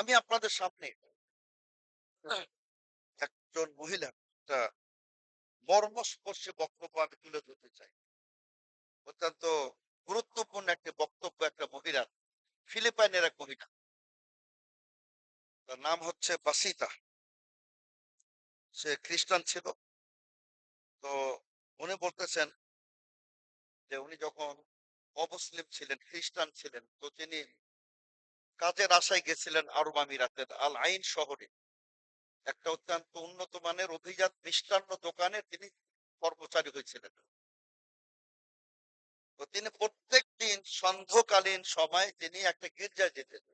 আমি আপনাদের সামনে একজন মহিলা একটা মর্মস্পর্শী বক্তব্য আমি তুলে ধরতে চাই। অত্যন্ত গুরুত্বপূর্ণ একটি বক্তব্য একটা মহিলা ফিলিপাইনের এক মহিলা। তার নাম হচ্ছে বাসিতা। সে খ্রিস্টান ছিল। তো উনি বলতেছেন যে উনি যখন অমুসলিম ছিলেন খ্রিস্টান ছিলেন তো তিনি কাজের আশায় গেছিলেন আরব আমিরাতের আল আইন শহরে। একটা অত্যন্ত উন্নত মানের অভিজাত মিষ্টান্ন দোকানে তিনি কর্মচারী হয়েছিলেন। তিনি প্রত্যেক দিন সন্ধ্যকালীন সময় তিনি একটা গির্জায় যেতেন।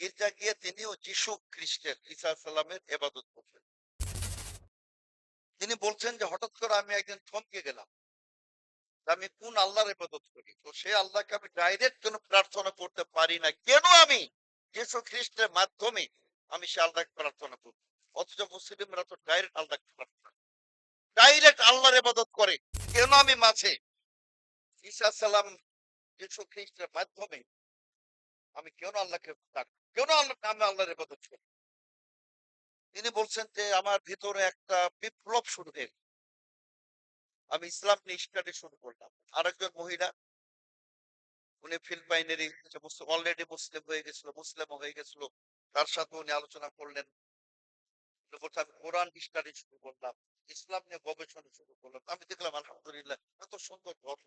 গির্জা গিয়ে তিনিও যিশু খ্রিস্টের, ঈসা সাল্লামের এবাদত করতেন। তিনি বলছেন যে হঠাৎ করে আমি একদিন থমকে গেলাম। আমি কোন আল্লাহর ইবাদত করি? তো সে আল্লাহকে আমি ডাইরেক্ট কোনো প্রার্থনা করতে পারি না। কেন আমি? যিশু খ্রিস্টের মাধ্যমে আমি সে আল্লাহকে প্রার্থনা করি। অথচ মুসলিমরা তো ডাইরেক্ট আল্লাহকে প্রার্থনা ডাইরেক্ট আল্লাহর ইবাদত করে। কেন আমি মাঝে? ঈসা সালাম যিশু খ্রিস্টের মাধ্যমে আমি কেন আল্লাহকে ডাক? কেন আল্লাহ আমি আল্লাহর ইবাদত করি? তিনি বলছেন যে আমার ভিতরে একটা বিপ্লব শুরু হয়ে। আমি ইসলাম স্টাডি শুরু করলাম। আরেকজন মহিলা, উনি ফিলিপাইনেরই অলরেডি মুসলিম হয়ে গেছিল মুসলিম হয়ে গেছিল। তার সাথে উনি আলোচনা করলেন। কোরআন স্টাডি শুরু করলাম, ইসলাম নিয়ে গবেষণা শুরু করলাম। আমি দেখলাম, আলহামদুলিল্লাহ, এত সুন্দর ধর্ম।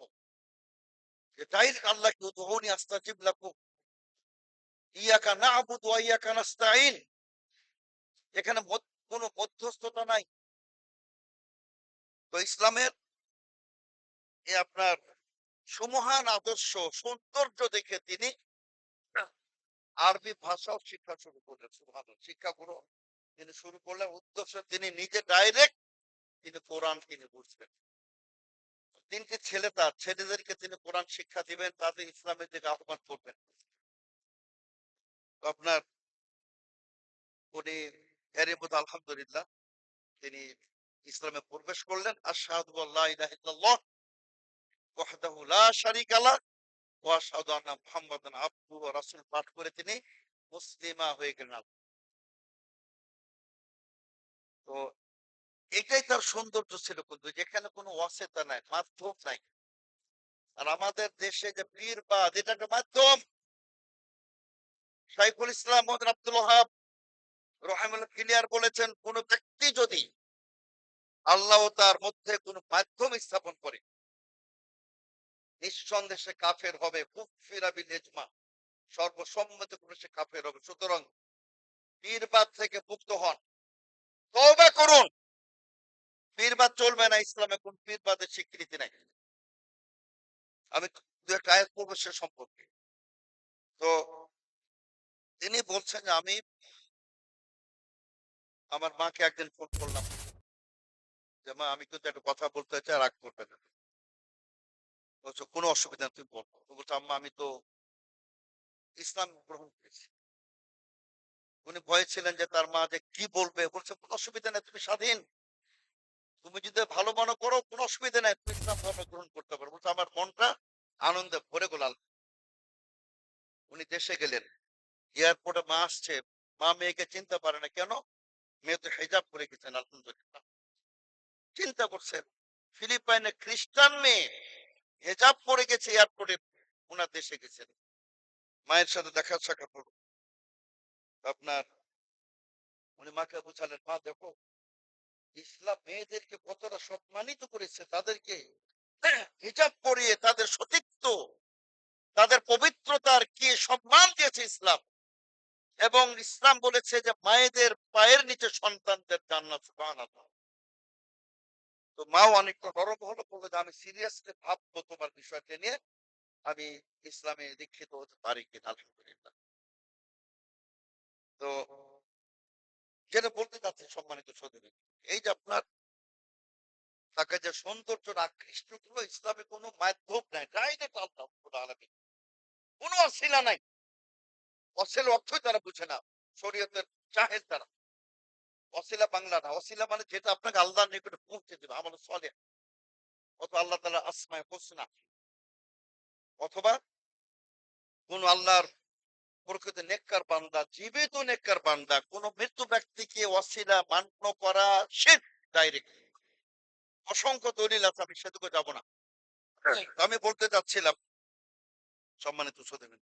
ডাইরেক্ট আল্লাহকে উদ্ভাবনী আস্তাজিব লাকুম ইয়াকা না'বুদু ওয়া ইয়াকা এখানে কোনো মধ্যস্থতা নাই। তো ইসলামের আপনার সুমহান আদর্শ, সৌন্দর্য দেখে তিনি আরবি ভাষাও শিক্ষা শুরু করলেন, সুবহানাল্লাহ। শিক্ষা গ্রহণ তিনি শুরু করলেন, উদ্দেশ্য তিনি নিজে ডাইরেক্ট তিনি কোরআন তিনি বুঝবেন তিনটি ছেলে তার, ছেলেদেরকে তিনি কোরআন শিক্ষা দিবেন, তাদের ইসলামের দিকে আহ্বান করবেন। আপনার উনি মধ্যে আলহামদুলিল্লাহ, তিনি ইসলামে প্রবেশ করলেন আর ইল্লাল্লাহ আর আমাদের দেশে যে পীরবাদ এটা একটা মাধ্যম। শাইখুল ইসলাম মোহাম্মদ আব্দুল ওহাব রহিমুল্লাহ ক্লিয়ার বলেছেন, কোন ব্যক্তি যদি আল্লাহ তার মধ্যে কোন মাধ্যম স্থাপন করে নিঃসন্দেহে কাফের হবে। ইজমা। করে সে কাফের হবে। সুতরাং পীরবাদ থেকে মুক্ত হন। তওবা করুন। পীরবাদ চলবে না ইসলামে। কোন পীরবাদের স্বীকৃতি নাই। আমি দু একটা আয়াত পড়ব সে সম্পর্কে। তো তিনি বলছেন আমি আমার মাকে একদিন ফোন করলাম। যে মা, আমি কিন্তু একটা কথা বলতে চাই, রাগ করবে না। বলছো কোনো অসুবিধা তুমি বলো। বলছো, আম্মা, আমি তো ইসলাম গ্রহণ করেছি। উনি ভয়ে ছিলেন যে, তার মা যে কি বলবে? বলছে, কোনো অসুবিধা নেই, তুমি স্বাধীন। তুমি যদি ভালো মনে করো, কোনো অসুবিধা নেই, তুমি ইসলাম ধর্ম গ্রহণ করতে পারো। বলছে, আমার মনটা আনন্দে ভরে গোলাল। উনি দেশে গেলেন। এয়ারপোর্টে মা আসছে। মা মেয়েকে চিনতে পারে না। কেন? মেয়ে তো হেজাব করে গেছেন আলহামদুলিল্লাহ। চিন্তা করছেন, ফিলিপাইনে খ্রিস্টান মেয়ে হেজাব পরে গেছে এয়ারপোর্টে ওনার দেশে গেছেন। মায়ের সাথে দেখা সাক্ষাৎ হলো আপনার উনি মাকে বুঝালেন, মা, দেখো, ইসলাম মেয়েদেরকে কতটা সম্মানিত করেছে, তাদেরকে হিজাব পরিয়ে তাদের সতীত্ব, তাদের পবিত্রতার কি সম্মান দিয়েছে ইসলাম। এবং ইসলাম বলেছে যে, মায়েদের পায়ের নিচে সন্তানদের জান্নাত, সুবহানাল্লাহ। তো মাও অনেকটা নরম হলো, বলল যে আমি সিরিয়াসলি ভাববো তোমার বিষয়টা নিয়ে। আমি ইসলামে দীক্ষিত হতে পারি কিনা, আলহামদুলিল্লাহ। তো যেটা বলতে চাচ্ছি সম্মানিত সদনী এই যে আপনার তাকে যে সৌন্দর্য আকৃষ্ট করল ইসলামে কোনো মাধ্যম নাই, ডাইরেক্ট আল্লাহ আলামিন। কোনো অশিলা নাই। অশিল অর্থই তারা বুঝে না, শরীয়তের চাহের তারা। অশিলা বাংলা না অশিলা মানে যেটা আপনাকে আল্লাহর নিকটে পৌঁছে দেবে আমল সলে অথবা আল্লাহ তালা আসমায় হোসনা। অথবা কোন আল্লাহর প্রকৃত নেককার বান্দা জীবিত নেককার বান্দা কোন মৃত্যু ব্যক্তিকে অশিলা মান্য করা শিরক ডাইরেক্ট অসংখ্য দলিল আছে আমি সেদিকে যাব না। আমি বলতে চাচ্ছিলাম সম্মানিত সুদেবেন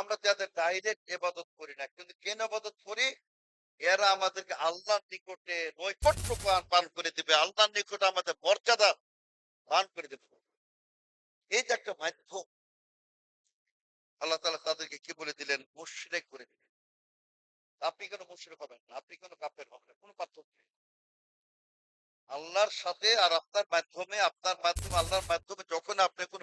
আমরা তো এদের ডাইরেক্ট এবাদত করি না, কিন্তু কেন এবাদত করি? এরা আমাদেরকে আল্লাহর নিকটে নৈকট্য পান করে দিবে, আল্লাহর নিকটে আমাদের মর্যাদা পান করে দেবে। এই যে একটা মাধ্যম, আল্লাহ তাআলা তাদেরকে কি বলে দিলেন? মুশরিক করে দিলেন। আপনি কেন মুশরিক হবেন না, আপনি কেন কাফের হবেন কোনো পার্থক্য নেই। আল্লাহর সাথে আর আপনার মাধ্যমে আপনার মাধ্যমে, আল্লাহর মাধ্যমে যখন আপনি কোন